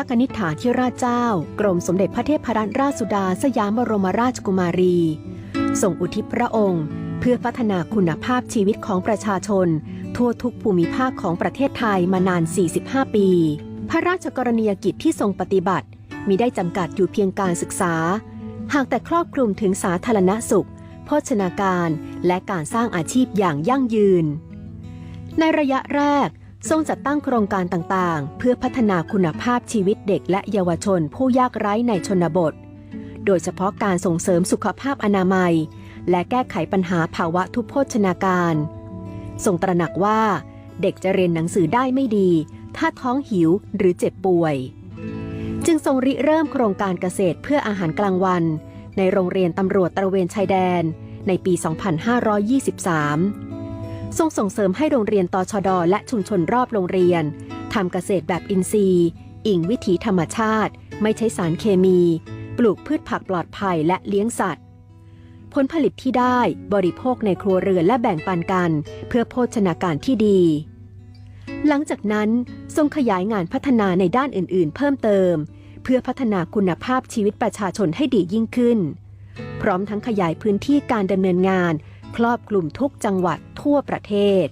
พระกนิษฐาธิราชเจ้า กรมสมเด็จพระเทพรัตนราชสุดาสยามบรมราชกุมารีส่งอุทิศพระองค์ เพื่อพัฒนาคุณภาพชีวิตของประชาชน ทั่วทุกภูมิภาคของประเทศไทยมานาน 45 ปี พระราชกรณียกิจที่ทรงปฏิบัติมีได้จำกัดอยู่เพียงการศึกษา หากแต่ครอบคลุมถึงสาธารณสุข โภชนาการ และการสร้างอาชีพอย่างยั่งยืน ในระยะแรก ทรงจัดตั้งโครงการต่างๆ เพื่อพัฒนาคุณภาพชีวิตเด็กและเยาวชนผู้ยากไร้ในชนบท โดยเฉพาะการส่งเสริมสุขภาพอนามัย และแก้ไขปัญหาภาวะทุพโภชนาการ ทรงตระหนักว่า เด็กจะเรียนหนังสือได้ไม่ดี ถ้าท้องหิวหรือเจ็บป่วย จึงทรงริเริ่มโครงการเกษตรเพื่ออาหารกลางวัน ในโรงเรียนตำรวจตระเวนชายแดน ในปี 2523 ทรงส่งเสริมให้โรงเรียนตชดและชุมชนรอบโรงเรียนทำเกษตรแบบอินทรีย์ อิงวิถีธรรมชาติ ไม่ใช้สารเคมี ปลูกพืชผักปลอดภัยและเลี้ยงสัตว์ ผลผลิตที่ได้บริโภคในครัวเรือนและแบ่งปันกัน เพื่อโภชนาการที่ดี หลังจากนั้นทรงขยายงานพัฒนาในด้านอื่น ๆ เพิ่มเติม เพื่อพัฒนาคุณภาพชีวิตประชาชนให้ดียิ่งขึ้น พร้อมทั้งขยายพื้นที่การดำเนินงาน ครอบคลุมทุกจังหวัดทั่วประเทศ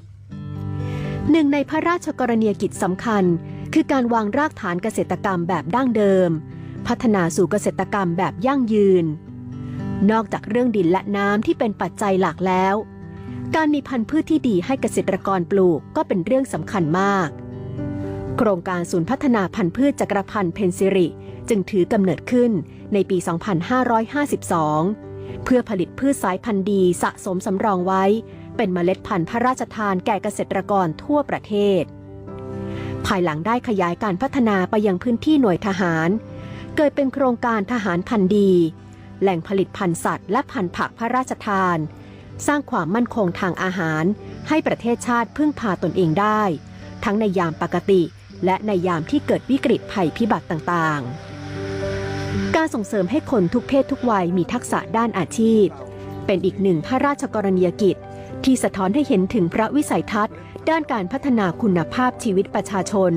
หนึ่งในพระราชกรณียกิจสำคัญ คือการวางรากฐานเกษตรกรรมแบบดั้งเดิม พัฒนาสู่เกษตรกรรมแบบยั่งยืน นอกจากเรื่องดินและน้ำที่เป็นปัจจัยหลักแล้ว การมีพันธุ์พืชที่ดีให้เกษตรกรปลูกก็เป็นเรื่องสำคัญมาก โครงการศูนย์พัฒนาพันธุ์พืชจักรพันธ์เพนซิริ จึงถือกำเนิดขึ้นในปี 2552 เพื่อผลิตพืชสายพันธุ์ดีสะสมสำรองไว้ เป็นเมล็ดพันธุ์พระราชทานแก่เกษตรกรทั่วประเทศ ภายหลังได้ขยายการพัฒนาไปยังพื้นที่หน่วยทหาร เกิดเป็นโครงการทหารพันธุ์ดี แหล่งผลิตพันธุ์สัตว์และพันธุ์ผักพระราชทาน สร้างความมั่นคงทางอาหาร ให้ประเทศชาติพึ่งพาตนเองได้ ทั้งในยามปกติ และในยามที่เกิดวิกฤตภัยพิบัติต่างๆ การส่งเสริมให้คนทุกเพศทุกวัยมีทักษะด้านอาชีพ เป็นอีกหนึ่งพระราชกรณียกิจ ที่สะท้อนให้เห็นถึงพระวิสัยทัศน์ ด้านการพัฒนาคุณภาพชีวิตประชาชน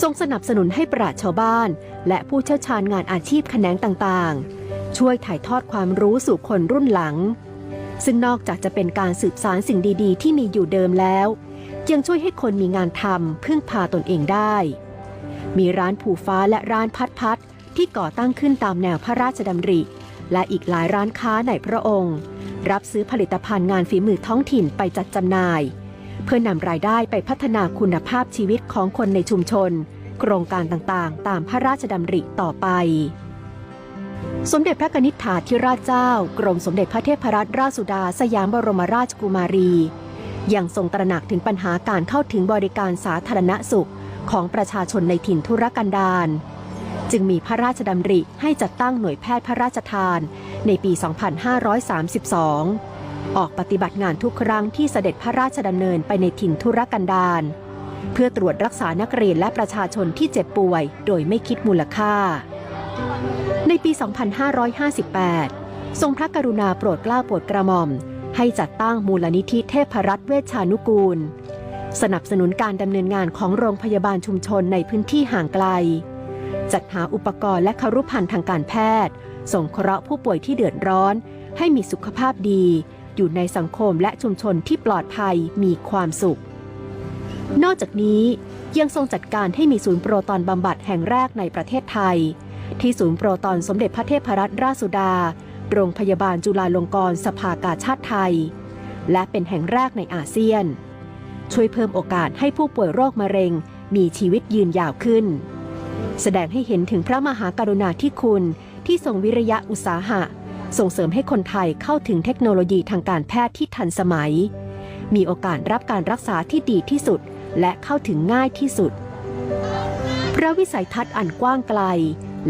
ทรงสนับสนุนให้ปราชชาวบ้าน และผู้เชี่ยวชาญงานอาชีพแขนงต่างๆ ช่วยถ่ายทอดความรู้สู่คนรุ่นหลัง ซึ่งนอกจากจะเป็นการสืบสารสิ่งดีๆ ที่มีอยู่เดิมแล้วยังช่วยให้คนมีงานทำพึ่งพาตนเองได้ มีร้านผูฟ้าและร้านพัดพัด ที่ก่อตั้งขึ้นตามแนวพระราชดำริ และอีกหลายร้านค้าในพระองค์ รับซื้อผลิตภัณฑ์งานฝีมือท้องถิ่นไปจัดจำหน่าย เพื่อนำรายได้ไปพัฒนาคุณภาพชีวิตของคนในชุมชน โครงการต่างๆ ตามพระราชดำริต่อไป สมเด็จพระกนิษฐาธิราชเจ้า กรมสมเด็จพระเทพรัตนราชสุดาสยามบรมราชกุมารียังทรงตระหนักถึงปัญหาการเข้าถึงบริการสาธารณสุขของประชาชนในถิ่นทุรกันดาร จึงมีพระราชดำริให้จัดตั้งหน่วยแพทย์พระราชทานในปี 2532 ออกปฏิบัติงานทุกครั้งที่เสด็จพระราชดำเนินไปในถิ่นทุรกันดารเพื่อตรวจรักษานักเรียนและประชาชนที่เจ็บป่วย โดยไม่คิดมูลค่า ในปี 2558 ทรงพระกรุณาโปรดเกล้าโปรดกระหม่อม ให้จัดตั้งมูลนิธิเทพรัตน์เวชชานุกูล สนับสนุนการดำเนินงานของโรงพยาบาลชุมชนในพื้นที่ห่างไกล จัดหาอุปกรณ์และครุภัณฑ์ทางการแพทย์ ส่งเคราะห์ผู้ป่วยที่เดือดร้อน ให้มีสุขภาพดี อยู่ในสังคมและชุมชนที่ปลอดภัยมีความสุข นอกจากนี้ยังทรงจัดการให้มีศูนย์โปรตอนบำบัดแห่งแรกในประเทศไทย ที่ศูนย์โปรตอนสมเด็จพระเทพรัตนราชสุดา โรงพยาบาลจุฬาลงกรณ์สภากาชาติไทย และเป็นแห่งแรกในอาเซียน ช่วยเพิ่มโอกาสให้ผู้ป่วยโรคมะเร็งมีชีวิตยืนยาวขึ้น แสดงให้เห็นถึงพระมหากรุณาธิคุณที่ทรงวิริยะอุตสาหะ ส่งเสริมให้คนไทยเข้าถึงเทคโนโลยีทางการแพทย์ที่ทันสมัย มีโอกาสรับการรักษาที่ดีที่สุด และเข้าถึงง่ายที่สุด พระวิสัยทัศน์อันกว้างไกล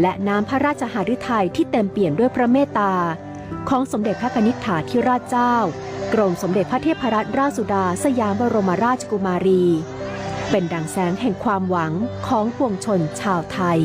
และน้ำพระราชหฤทัยที่เต็มเปี่ยมด้วยพระเมตตา ของสมเด็จพระนิษฐาธิราชเจ้า กรมสมเด็จพระเทพรัตนราชสุดา สยามบรมราชกุมารี เป็นดังแสงแห่งความหวังของปวงชนชาวไทย